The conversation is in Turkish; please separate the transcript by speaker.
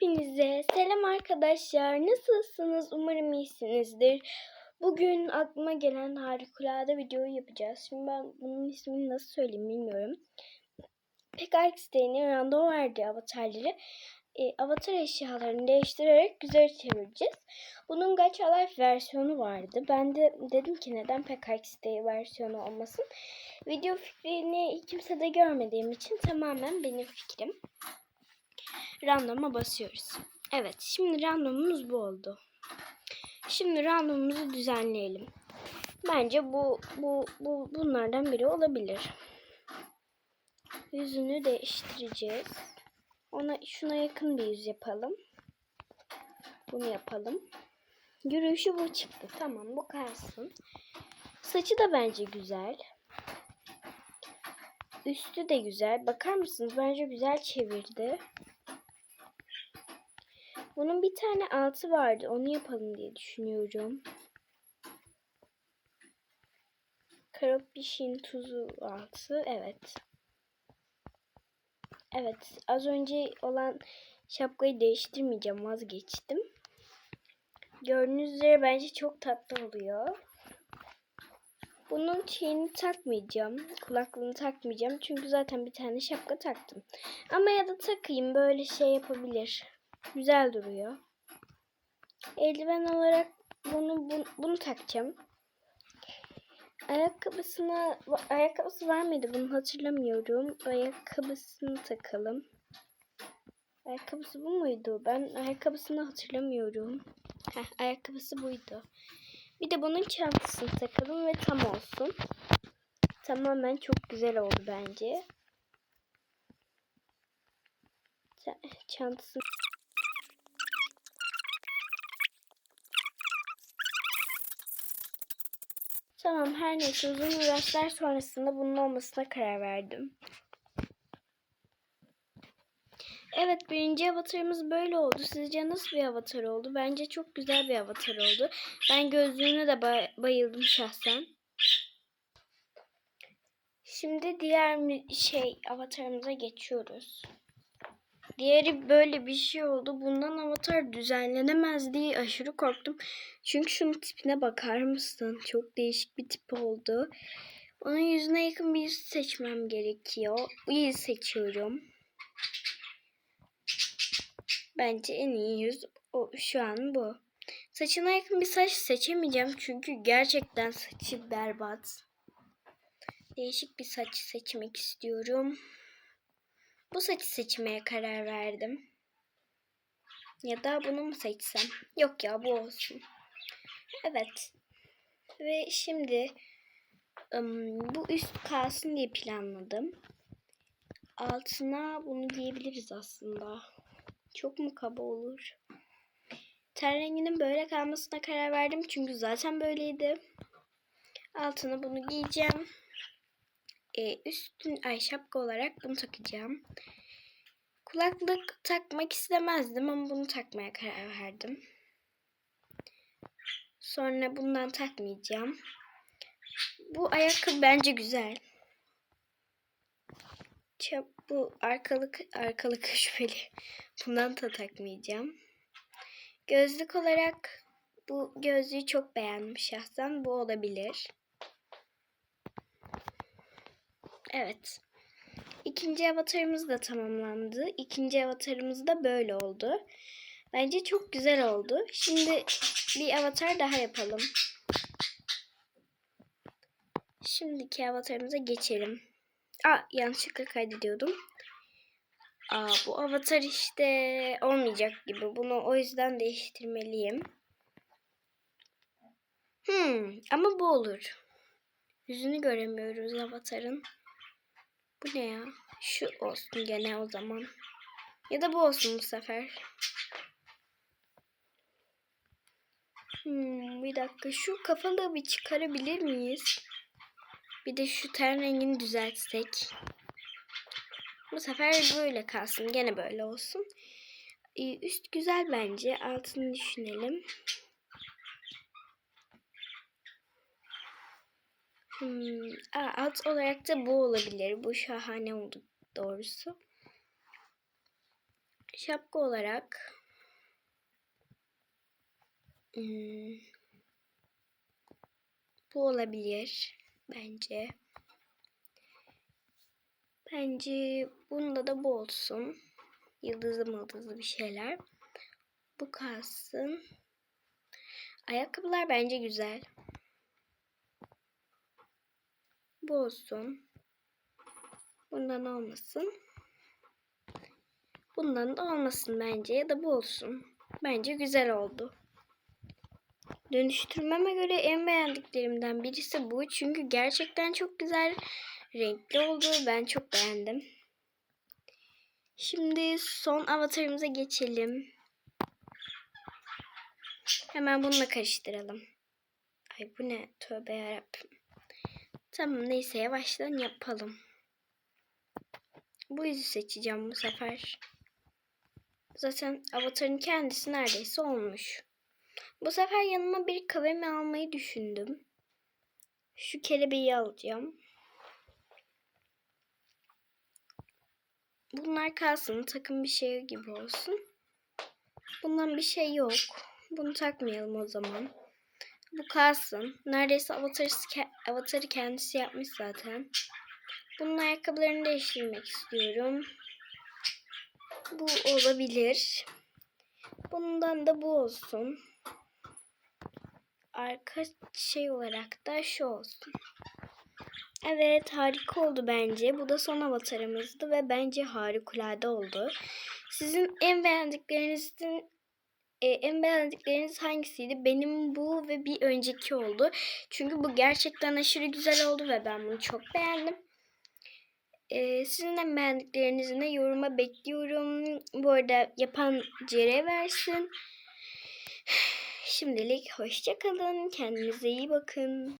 Speaker 1: Hepinize selam arkadaşlar. Nasılsınız? Umarım iyisinizdir. Bugün aklıma gelen harikulade videoyu yapacağız. Şimdi ben bunun ismini nasıl söyleyeyim bilmiyorum. PKXD'nin randevu verdiği avatarları e, avatar eşyalarını değiştirerek güzel çevireceğiz. Bunun Gacha Life versiyonu vardı. Ben de dedim ki neden PKXD versiyonu olmasın. Video fikrini kimse de görmediğim için tamamen benim fikrim random'a basıyoruz. Evet şimdi randomumuz bu oldu. Şimdi randomumuzu düzenleyelim. Bence bu bu bu bunlardan biri olabilir. Yüzünü değiştireceğiz. Ona şuna yakın bir yüz yapalım. Bunu yapalım. Yürüyüşü bu çıktı. Tamam bu kalsın. Saçı da bence güzel. Üstü de güzel. Bakar mısınız? Bence güzel çevirdi. Bunun bir tane altı vardı. Onu yapalım diye düşünüyorum. Karopişin tuzu altı. Evet. Evet. Az önce olan şapkayı değiştirmeyeceğim. Vazgeçtim. Gördüğünüz üzere bence çok tatlı oluyor. Bunun şeyini takmayacağım. Kulaklığını takmayacağım. Çünkü zaten bir tane şapka taktım. Ama ya da takayım. Böyle şey yapabilir. Güzel duruyor. Eldiven olarak bunu, bunu, bunu takacağım. Ayakkabısına ayakkabısı var mıydı bunu hatırlamıyorum. Ayakkabısını takalım. Ayakkabısı bu muydu? Ben ayakkabısını hatırlamıyorum. Heh, ayakkabısı buydu. Bir de bunun çantasını takalım ve tam olsun. Tamamen çok güzel oldu bence. Çantasını Tamam her neyse uzun uğraşlar sonrasında bunun olmasına karar verdim. Evet birinci avatarımız böyle oldu. Sizce nasıl bir avatar oldu? Bence çok güzel bir avatar oldu. Ben gözlüğüne de bay bayıldım şahsen. Şimdi diğer şey avatarımıza geçiyoruz. Diğeri böyle bir şey oldu. Bundan avatar düzenlenemez diye aşırı korktum. Çünkü şunun tipine bakar mısın? Çok değişik bir tip oldu. Onun yüzüne yakın bir yüz seçmem gerekiyor. Bu yüz seçiyorum. Bence en iyi yüz o, şu an bu. Saçına yakın bir saç seçemeyeceğim. Çünkü gerçekten saçı berbat. Değişik bir saç seçmek istiyorum. Bu saçı seçmeye karar verdim. Ya da bunu mu seçsem? Yok ya bu olsun. Evet. Ve şimdi um, bu üst kalsın diye planladım. Altına bunu giyebiliriz aslında. Çok mu kaba olur? Ten renginin böyle kalmasına karar verdim. Çünkü zaten böyleydi. Altına bunu giyeceğim e, üstün ay şapka olarak bunu takacağım. Kulaklık takmak istemezdim ama bunu takmaya karar verdim. Sonra bundan takmayacağım. Bu ayakkabı bence güzel. Çap bu arkalık arkalık şüpheli. Bundan da takmayacağım. Gözlük olarak bu gözlüğü çok beğendim şahsen. Bu olabilir. Evet. İkinci avatarımız da tamamlandı. İkinci avatarımız da böyle oldu. Bence çok güzel oldu. Şimdi bir avatar daha yapalım. Şimdiki avatarımıza geçelim. Aa yanlışlıkla kaydediyordum. Aa bu avatar işte olmayacak gibi. Bunu o yüzden değiştirmeliyim. Hmm ama bu olur. Yüzünü göremiyoruz avatarın. Bu ne ya? Şu olsun gene o zaman. Ya da bu olsun bu sefer. Hmm, bir dakika şu kafalığı bir çıkarabilir miyiz? Bir de şu ten rengini düzeltsek. Bu sefer böyle kalsın. Gene böyle olsun. Ee, üst güzel bence. Altını düşünelim. Hmm, alt olarak da bu olabilir. Bu şahane oldu doğrusu. şapka olarak hmm, bu olabilir bence. Bence bunda da bu olsun. Yıldızlı mıldızlı bir şeyler. Bu kalsın. Ayakkabılar bence güzel. Bu olsun. Bundan olmasın. Bundan da olmasın bence ya da bu olsun. Bence güzel oldu. Dönüştürmeme göre en beğendiklerimden birisi bu. Çünkü gerçekten çok güzel renkli oldu. Ben çok beğendim. Şimdi son avatarımıza geçelim. Hemen bununla karıştıralım. Ay bu ne? Tövbe yarabbim. Tamam neyse yavaştan yapalım. Bu yüzü seçeceğim bu sefer. Zaten avatarın kendisi neredeyse olmuş. Bu sefer yanıma bir kavemi almayı düşündüm. Şu kelebeği alacağım. Bunlar kalsın. Takım bir şey gibi olsun. Bundan bir şey yok. Bunu takmayalım o zaman. Bu kalsın. Neredeyse avatarı, avatarı kendisi yapmış zaten. Bunun ayakkabılarını değiştirmek istiyorum. Bu olabilir. Bundan da bu olsun. Arka şey olarak da şu olsun. Evet harika oldu bence. Bu da son avatarımızdı ve bence harikulade oldu. Sizin en beğendiklerinizin e, en beğendikleriniz hangisiydi? Benim bu ve bir önceki oldu. Çünkü bu gerçekten aşırı güzel oldu ve ben bunu çok beğendim. E, sizin en beğendiklerinizi de yoruma bekliyorum. Bu arada yapan Cere versin. Şimdilik hoşça kalın. Kendinize iyi bakın.